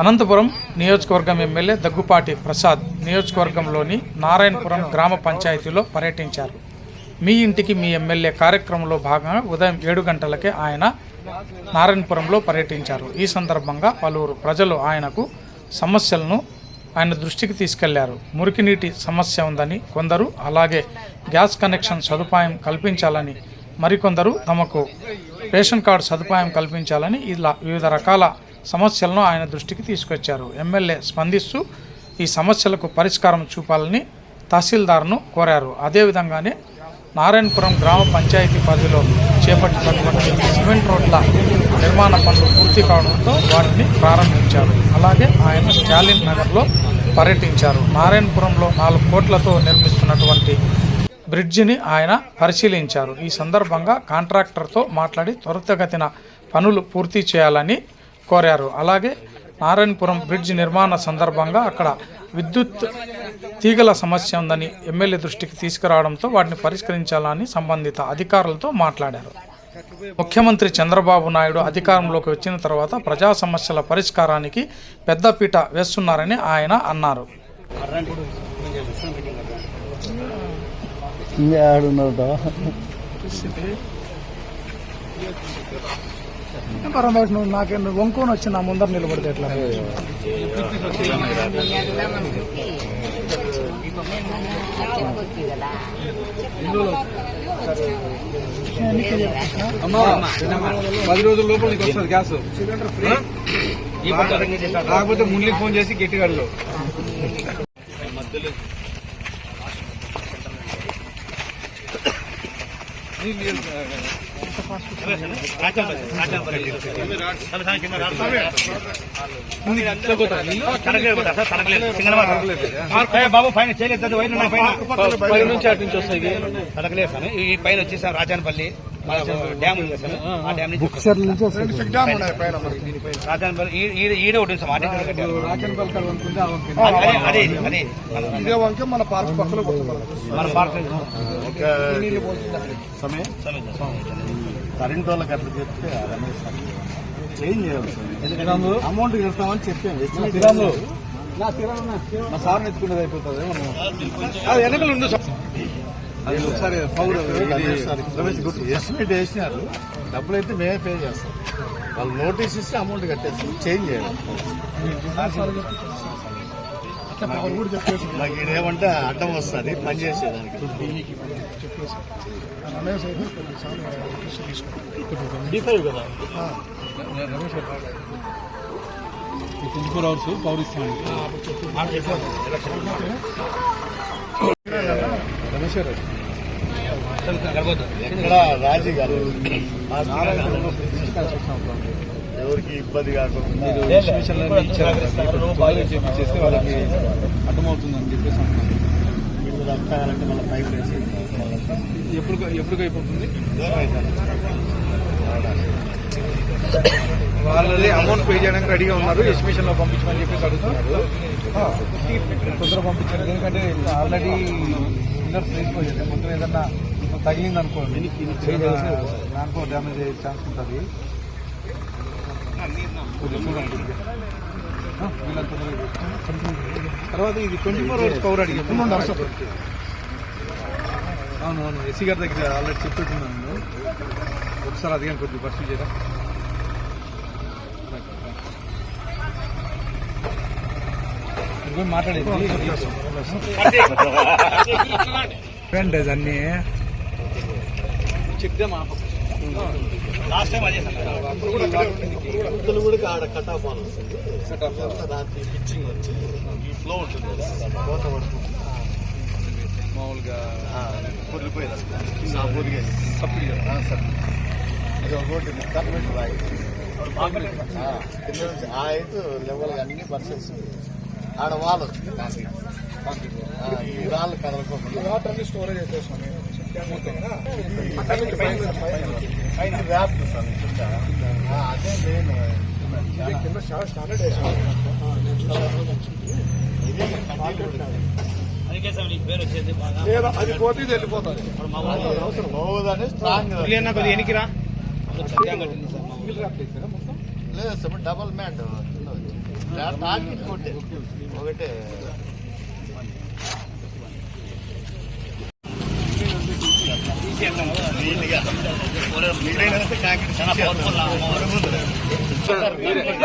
అనంతపురం నియోజకవర్గం ఎమ్మెల్యే దగ్గుపాటి ప్రసాద్ నియోజకవర్గంలోని నారాయణపురం గ్రామ పంచాయతీలో పర్యటించారు. మీ ఇంటికి మీ ఎమ్మెల్యే కార్యక్రమంలో భాగంగా ఉదయం ఏడు గంటలకే ఆయన నారాయణపురంలో పర్యటించారు. ఈ సందర్భంగా పలువురు ప్రజలు ఆయనకు సమస్యలను ఆయన దృష్టికి తీసుకెళ్ళారు. మురికినీటి సమస్య ఉందని కొందరు అలాగే గ్యాస్ కనెక్షన్ సదుపాయం కల్పించాలని మరికొందరు తమకు రేషన్ కార్డు సదుపాయం కల్పించాలని ఇలా వివిధ రకాల సమస్యలను ఆయన దృష్టికి తీసుకొచ్చారు. ఎమ్మెల్యే స్పందిస్తూ ఈ సమస్యలకు పరిష్కారం చూపాలని తహసీల్దార్ను కోరారు. అదేవిధంగానే నారాయణపురం గ్రామ పంచాయతీ పరిధిలో చేపట్టినటువంటి సిమెంట్ రోడ్ల నిర్మాణ పనులు పూర్తి కావడంతో వాటిని ప్రారంభించారు. అలాగే ఆయన స్టాలిన్ నగర్లో పర్యటించారు. నారాయణపురంలో నాలుగు కోట్లతో నిర్మిస్తున్నటువంటి బ్రిడ్జిని ఆయన పరిశీలించారు. ఈ సందర్భంగా కాంట్రాక్టర్తో మాట్లాడి త్వరితగతిన పనులు పూర్తి చేయాలని కోరారు. అలాగే నారాయణపురం బ్రిడ్జ్ నిర్మాణ సందర్భంగా అక్కడ విద్యుత్ తీగల సమస్య ఉందని ఎమ్మెల్యే దృష్టికి తీసుకురావడంతో వాటిని పరిష్కరించాలని సంబంధిత అధికారులతో మాట్లాడారు. ముఖ్యమంత్రి చంద్రబాబు నాయుడు అధికారంలోకి వచ్చిన తర్వాత ప్రజా సమస్యల పరిష్కారానికి పెద్దపీట వేస్తున్నారని ఆయన అన్నారు. ఆడున్నాడు పరమేశ్వరు నాకే వంకొని వచ్చి నా ముందర నిలబడితే ఎట్లా పది రోజుల లోపల నీకు వస్తుంది గ్యాస్ కాకపోతే ముందు ఫోన్ చేసి గట్టిగా మధ్యలో బాబు పైన చేయలేదు నుంచి అటు నుంచి వస్తాయి తడకలేదు సార్ ఈ పైన వచ్చేసాను రాజానపల్లి డ్యామ్ ఉంది సార్ ఆ డ్యామ్ నుంచి రాజానపల్లి ఈడే ఒకటి సార్ అదే అదే. అదే ఇదే వంక మన పార్క్ పక్కన మన పార్క్ సమయం కరెంట్ వాళ్ళకి అట్లా చెప్తే రమేష్ చేంజ్ చేయాలి సార్. అమౌంట్ ఇస్తామని చెప్పాను. మా సార్ ఎత్తుకునేది అయిపోతుంది వెనకలు ఉండు సార్. అది ఒకసారి పౌరు రమేష్ గుర్తు. ఎస్టిమేట్ వేసినారు డబ్బులు అయితే మేమే పే చేస్తాం. వాళ్ళు నోటీస్ ఇస్తే అమౌంట్ కట్టేసి చేంజ్ చేయాలి. నాకు ఇదేమంటే అడ్డం వస్తుంది పని చేసేదానికి. ట్వంటీ ఫోర్ అవర్స్ పవర్ ఇస్తాను రమేష్ గారు. ఇక్కడ రాజీ గారు? ఎవరికి ఇబ్బంది కాకుండా. చేపించేస్తే వాళ్ళకి అర్థమవుతుందని చెప్పేసి అంటున్నాను మీరు రక్తాలంటే మళ్ళీ పైపు వేసి ఎప్పుడు ఎప్పుడు అయిపోతుంది వాళ్ళది అమౌంట్ పే చేయడానికి రెడీగా ఉన్నారు. ఎస్టిమేషన్లో పంపించమని చెప్పేసి అడుగుతున్నారు. తొందర పంపించారు ఎందుకంటే ఆల్రెడీ పిల్లర్స్ వేసిపోయాయి మొత్తం ఏదన్నా ఇప్పుడు తగిలింది అనుకోండి దాంట్లో డ్యామేజ్ అయ్యే ఛాన్స్ ఉంటుంది. చూడండి. తర్వాత ఇది ట్వంటీ ఫోర్ అవర్స్ పవర్ అడిగాము అవును అవును. ఎస్సీ గారి దగ్గర ఆల్రెడీ చెప్పేట్టున్నాను నేను. ఒకసారి అదిగా కొద్దిగా పర్సూ చేయరా? మాట్లాడేది? అన్ని చెప్తే మా లాస్ట్ టైం అదే సార్ గుర్తులు కూడా ఆడ కట్ ఆఫ్ ఆన్ వస్తుంది. దానికి పిచ్చింగ్ వచ్చి ఈ ఫ్లో ఉంటుంది కదా కోత వరకు మామూలుగా కురిపోయింది నా ఊరికే సబ్సిడీ ఇది ఒకటి ముక్కలు రాయి ఆ, ఐదు లెవెల్ అన్ని పర్సెంట్స్ ఆడ వాళ్ళు ఈ రాళ్ళు కదలకోకుండా వాటర్ స్టోరేజ్ చేసేస్తాను పైన వ్యాప్ సార్ అదే మెయిన్ కింద స్టాండర్డ్ లేదా అది పోతే ఇది వెళ్ళిపోతుంది అవసరం ఎనికిరా లేదు డబల్ మ్యాట్. ఒకటే.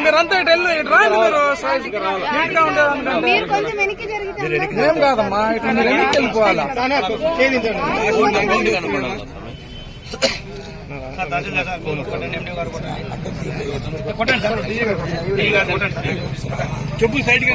మీరంతా ఇటు వెళ్ళి ఇటు రాండి మీరు నీట్గా ఉండేదానికంటే మీరు కొంచెం వెనక్కి జరిగితే అందరూ ఏం కాదమ్మా ఇటు మీరు వెనక్కి వెళ్ళిపోవాలా తహసీల్దార్ సార్ కొట్టండి ఎండి గారు కొట్టండి కొట్టండి సార్ డీ గారు కొట్టండి సార్ చెప్పులు సైడ్గా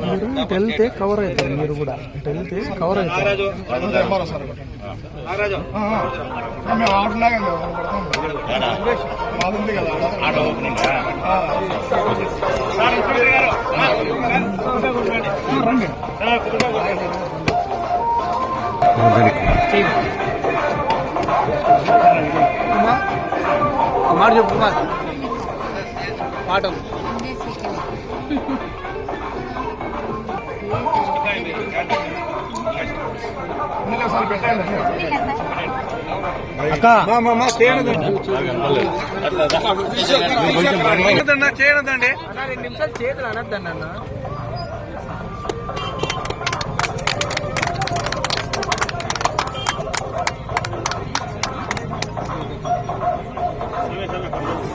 మీరు ఇటు వెళ్తే కవర్ అవుతారు మీరు కూడా. ఇటు వెళ్తే కవర్ అవుతారు మాట చెప్పు కుమార్. మాట చేయదండి రెండు నిమిషాలు చేతులు అనొద్దండి అన్న.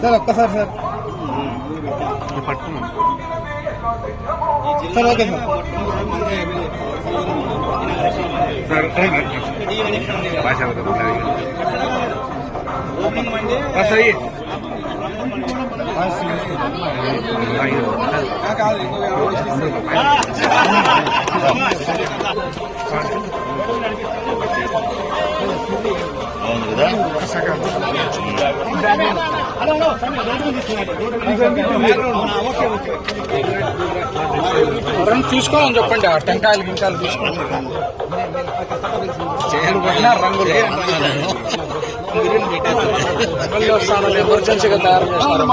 సార్ ఒక్కసారి sir. Sir okay sir. Halo, halo, halo, ఎవరైనా తీసుకోమని చెప్పండి. ఆ టెంకాయలు గింకాయలు తీసుకోండి. రంగులు ఎమర్జెన్సీగా తయారు చేస్తారు.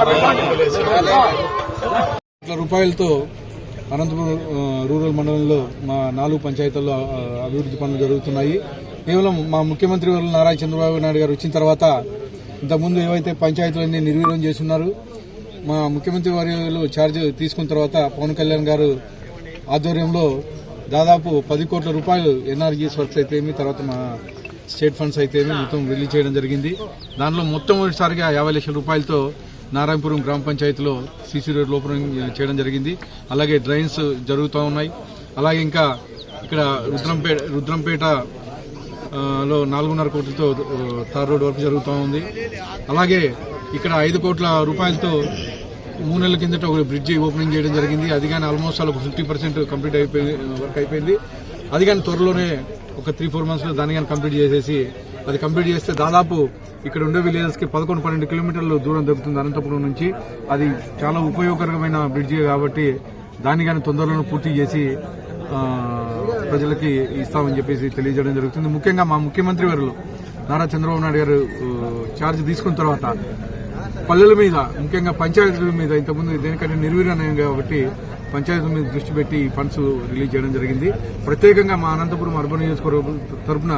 రూపాయలతో అనంతపురం రూరల్ మండలంలో మా నాలుగు పంచాయతీల్లో అభివృద్ధి పనులు జరుగుతున్నాయి. కేవలం మా ముఖ్యమంత్రి వర్యులు నారా చంద్రబాబు నాయుడు గారు వచ్చిన తర్వాత ఇంతకుముందు ఏవైతే పంచాయతీలన్నీ నిర్వీర్యం చేస్తున్నారు మా ముఖ్యమంత్రి వారిలో ఛార్జ్ తీసుకున్న తర్వాత పవన్ కళ్యాణ్ గారు ఆధ్వర్యంలో దాదాపు పది కోట్ల రూపాయలు ఎన్ఆర్జీఎస్ వర్క్స్ అయితేమి తర్వాత మా స్టేట్ ఫండ్స్ అయితేమి మొత్తం రిలీజ్ చేయడం జరిగింది. దానిలో మొట్టమొదటిసారిగా యాభై లక్షల రూపాయలతో నారాయణపురం గ్రామ పంచాయతీలో సీసీ రోడ్ లోపల చేయడం జరిగింది. అలాగే డ్రైన్స్ జరుగుతూ ఉన్నాయి. అలాగే ఇంకా ఇక్కడ రుద్రంపేట రుద్రంపేట లో నాలుగున్నర కోట్లతో తార్ రోడ్ వరకు జరుగుతూ ఉంది. అలాగే ఇక్కడ ఐదు కోట్ల రూపాయలతో మూడు నెలల కిందట ఒక బ్రిడ్జి ఓపెనింగ్ చేయడం జరిగింది. అది కానీ ఆల్మోస్ట్ ఒక ఫిఫ్టీ పర్సెంట్ కంప్లీట్ అయిపోయింది వర్క్ అయిపోయింది. అది కానీ త్వరలోనే ఒక త్రీ ఫోర్ మంత్స్లో దాన్ని కానీ కంప్లీట్ చేసేసి అది కంప్లీట్ చేస్తే దాదాపు ఇక్కడ ఉండే విలేజెస్కి పదకొండు పన్నెండు కిలోమీటర్లు దూరం దొరుకుతుంది అనంతపురం నుంచి. అది చాలా ఉపయోగకరమైన బ్రిడ్జి కాబట్టి దాన్ని కానీ తొందరలోనే పూర్తి చేసి ప్రజలకి ఇస్తామని చెప్పేసి తెలియజేయడం జరుగుతుంది. ముఖ్యంగా మా ముఖ్యమంత్రి వారు నారా చంద్రబాబు నాయుడు గారు ఛార్జ్ తీసుకున్న తర్వాత పల్లెల మీద ముఖ్యంగా పంచాయతీల మీద ఇంతకుముందు దేనికంటే నిర్వీర్యం కాబట్టి పంచాయతీల మీద దృష్టి పెట్టి ఈ ఫండ్స్ రిలీజ్ చేయడం జరిగింది. ప్రత్యేకంగా మా అనంతపురం అర్బన్ నియోజకవర్గం తరపున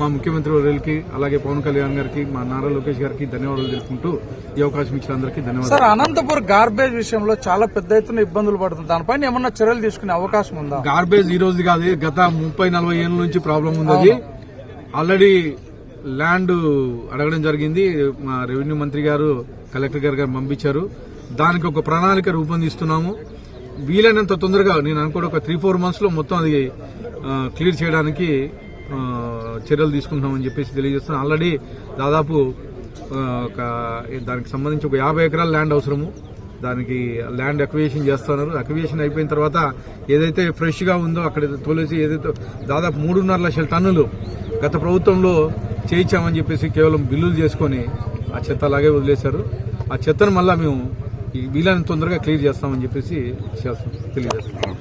మా ముఖ్యమంత్రి వర్యులకి అలాగే పవన్ కళ్యాణ్ గారికి మా నారా లోకేష్ గారికి ధన్యవాదాలు తెలుపుకుంటూ ఈ అవకాశం ఇచ్చిన అందరికీ సార్ ధన్యవాదాలు అనంతపూర్ గార్బేజ్ విషయంలో చాలా పెద్ద ఎత్తున ఇబ్బందులు పడుతుంది. దానిపైన ఏమన్నా చర్యలు తీసుకునే అవకాశం ఉందా? గార్బేజ్ ఈ రోజు కాదు గత ముప్పై నలభై ఏళ్ళ నుంచి ప్రాబ్లం ఉంది ఆల్రెడీ ల్యాండ్ అడగడం జరిగింది. మా రెవెన్యూ మంత్రి గారు కలెక్టర్ గారు గారు పంపించారు. దానికి ఒక ప్రణాళిక రూపొందిస్తున్నాము. వీలైనంత తొందరగా నేను అనుకోవడం ఒక త్రీ ఫోర్ మంత్స్లో మొత్తం అది క్లియర్ చేయడానికి చర్యలు తీసుకుంటున్నామని చెప్పేసి తెలియజేస్తున్నాను ఆల్రెడీ దాదాపు ఒక దానికి సంబంధించి ఒక యాభై ఎకరాల ల్యాండ్ అవసరము. దానికి ల్యాండ్ అక్వియేషన్ చేస్తున్నారు. అక్వియేషన్ అయిపోయిన తర్వాత ఏదైతే ఫ్రెష్గా ఉందో అక్కడ తోలేసి ఏదైతే దాదాపు మూడున్నర లక్షల టన్నులు గత ప్రభుత్వంలో చేయించామని చెప్పేసి కేవలం బిల్లులు చేసుకొని ఆ చెత్త అలాగే వదిలేశారు. ఆ చెత్తను మళ్ళా మేము ఈ వీలైనంత తొందరగా క్లియర్ చేస్తామని చెప్పేసి చేస్తాం తెలియజేస్తాం.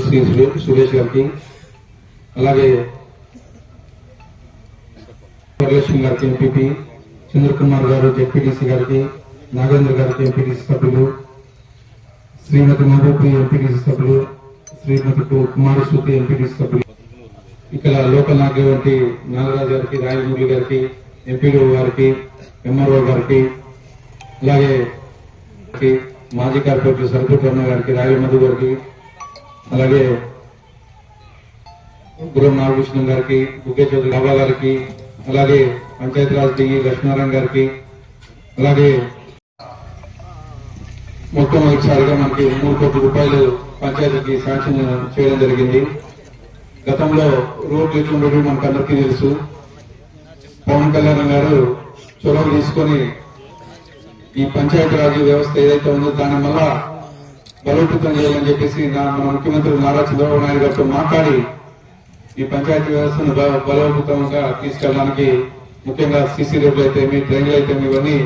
శ్రీ సురేష్ గారికి అలాగే వరలక్ష్మి గారికి ఎంపీపీ చంద్రకుమార్ గారు జెడ్పీటీసీ గారికి నాగేంద్ర గారికి ఎంపీటీసీ సభ్యులు శ్రీమతి మహబూబ్ ఎంపీటీసీ సభ్యులు శ్రీమతి కు- ఎంపీటీసీ సభ్యులు. ఇక్కడ లోకల్ నాయకులైనటువంటి నాగరాజు గారికి రాయమూర్తి గారికి ఎంపీడీ గారికి ఎంఆర్ఓ గారికి అలాగే మాజీ కార్పొరేటర్ సరిపుట్రమ్మ గారికి రాయల మధు గారికి అలాగే గురం నాగభూషణం గారికి బుకే చౌదరి బాబా గారికి అలాగే పంచాయతీరాజ్ డిఈ లక్ష్మీనారాయణ గారికి అలాగే మొత్తం ఒకసారిగా మనకి మూడు కోట్ల రూపాయలు పంచాయతీకి శాంక్షన్ చేయడం జరిగింది. గతంలో రోడ్లు ఎట్లుండేవి మనకు అందరికీ తెలుసు. పవన్ కళ్యాణ్ గారు చొరవ తీసుకొని ఈ పంచాయతీరాజ్ వ్యవస్థ ఏదైతే ఉందో దాని వల్ల బలోపేతం చేయాలని చెప్పేసి నా- మన ముఖ్యమంత్రి నారా చంద్రబాబు నాయుడు గారితో మాట్లాడి ఈ పంచాయతీ వ్యవస్థను బలోపేతంగా తీసుకెళ్ళడానికి ముఖ్యంగా సీసీ రోడ్లు అయితే మీ డ్రైన్లు అయితే ఇవన్నీ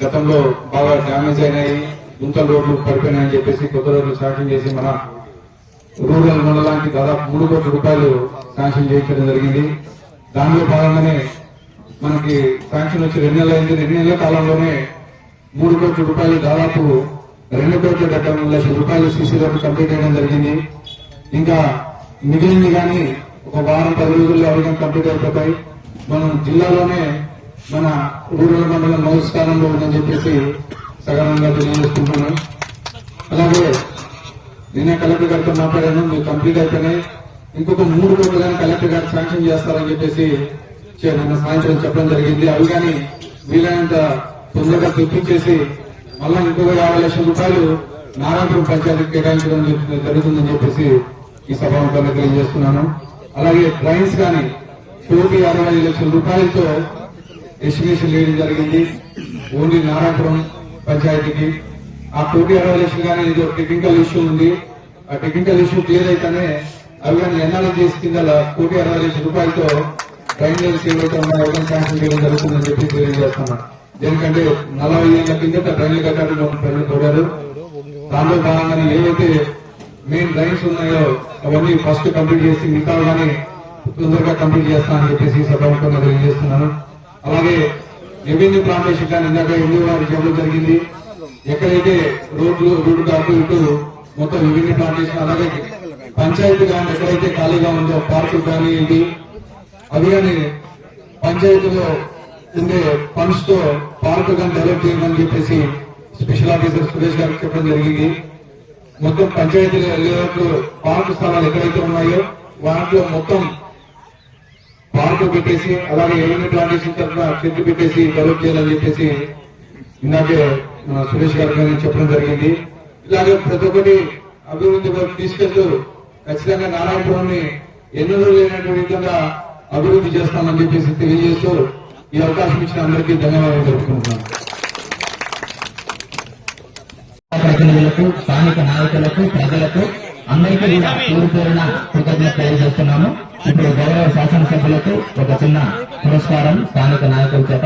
గతంలో బాగా డ్యామేజ్ అయినాయి. గుంతల రోడ్లు పడిపోయినాయని చెప్పేసి కొత్త రోడ్లు శాంక్షన్ చేసి మన రూరల్ మండలానికి దాదాపు మూడు కోట్ల రూపాయలు శాంక్షన్ చేయించడం జరిగింది. దానిలో భాగంగానే మనకి శాంక్షన్ వచ్చి రెండు నెలలు అయింది. రెండు నెలల కాలంలోనే మూడు కోట్ల రూపాయలు దాదాపు రెండు కోట్ల డెబ్బై మూడు లక్షల రూపాయలు సీసీ రోడ్డు కంప్లీట్ చేయడం జరిగింది. ఇంకా మిగిలింది కానీ ఒక వారం పది రోజుల్లో అవి కంప్లీట్ అయిపోతాయి. మనం జిల్లాలోనే మన రూరల్ మండలం మొదటి స్థానంలో ఉందని చెప్పేసి సగనంగా తెలియజేసుకుంటున్నాం. అలాగే నిన్న కలెక్టర్ గారితో మాట్లాడాను మీరు కంప్లీట్ అయిపోయినాయి ఇంకొక మూడు కోట్లు కానీ కలెక్టర్ గారు శాంక్షన్ చేస్తారని చెప్పేసి నన్ను నిన్న సాయంత్రం చెప్పడం జరిగింది. అవి కానీ వీలైనంత తొందరగా తెప్పించేసి మళ్ళా ఇంకొక యాభై లక్షల రూపాయలు నారాయణపురం పంచాయతీకి కేటాయించడం జరుగుతుందని చెప్పేసి ఈ సభాముఖంగా తెలియజేస్తున్నాను. అలాగే డ్రైన్స్ కానీ కోటి అరవై ఐదు లక్షల రూపాయలతో ఎస్టిమేషన్ వేయడం జరిగింది. ఓన్లీ నారాయణపురం పంచాయతీకి ఆ టూటీ అరవై కానీ ఇది ఒక టెక్నికల్ ఇష్యూ ఉంది. ఆ టెక్నికల్ ఇష్యూ క్లియర్ అయితేనే అవి కానీ చేసి కింద కోటి అరవై లక్షల రూపాయలతో డ్రైనేజ్ ఏవైతే ఉన్నాయో శాంక్షన్ చేయడం జరుగుతుందని చెప్పి తెలియజేస్తున్నాను ఎందుకంటే నలభై ఏళ్ళ కిందట డ్రైనేజ్ కట్టాలని ప్రజలు కోరారు దానిలో భాగంగానే ఏవైతే మెయిన్ డ్రైన్స్ ఉన్నాయో అవన్నీ ఫస్ట్ కంప్లీట్ చేసి మిగతా కానీ తొందరగా కంప్లీట్ చేస్తానని చెప్పేసి సభాముఖంగా తెలియజేస్తున్నాను. అలాగే రెవెన్యూ ప్లాంటేషన్ కానీ ఇందాక ఎన్ని వారి జరిగింది. ఎక్కడైతే రోడ్లు రోడ్డు అటు ఇటు మొత్తం విభిన్న ప్లాంటేషన్ అలాగే పంచాయతీ కానీ ఎక్కడైతే ఖాళీగా ఉందో పార్కు కానీ ఇది అవి కానీ పంచాయతీలో ఉండే ఫండ్స్తో పార్కు కానీ డెవలప్ చేయమని చెప్పేసి స్పెషల్ ఆఫీసర్ సురేష్ గారికి చెప్పడం జరిగింది. మొత్తం పంచాయతీ లేఅవుట్లు పార్కు స్థలాలు ఎక్కడైతే ఉన్నాయో వాటిలో మొత్తం పార్కు పెట్టేసి అలాగే ఎవరిని ప్లాంటేషన్ తరఫున చెట్లు పెట్టేసి డెవలప్ చేయాలని చెప్పేసి ఇందాకే మన సురేష్ గారు గారు చెప్పడం జరిగింది. ఇలాగే ప్రతి ఒక్కటి అభివృద్ధి తీసుకెళ్తూ ఖచ్చితంగా నారాయణపురాన్ని ఎన్నడూ లేనటువంటి విధంగా అభివృద్ధి చేస్తామని చెప్పేసి తెలియజేస్తూ ఈ అవకాశం ఇచ్చిన అందరికీ ధన్యవాదాలు తెలుపుకుంటున్నాను. ప్రతినిధులకు స్థానిక నాయకులకు ప్రజలకు అందరికీ కూడా పేరు పేరున కృతజ్ఞత తెలియజేస్తున్నాము. ఇప్పుడు గౌరవ శాసనసభ్యులకు ఒక చిన్న పురస్కారం స్థానిక నాయకుల చేత.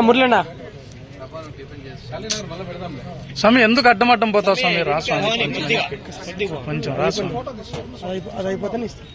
మురళన్నా స్వామి ఎందుకు అడ్డం అడ్డం పోతావు స్వామి? రా స్వామి కొంచెం రా స్వామి. అది అయిపోతే సార్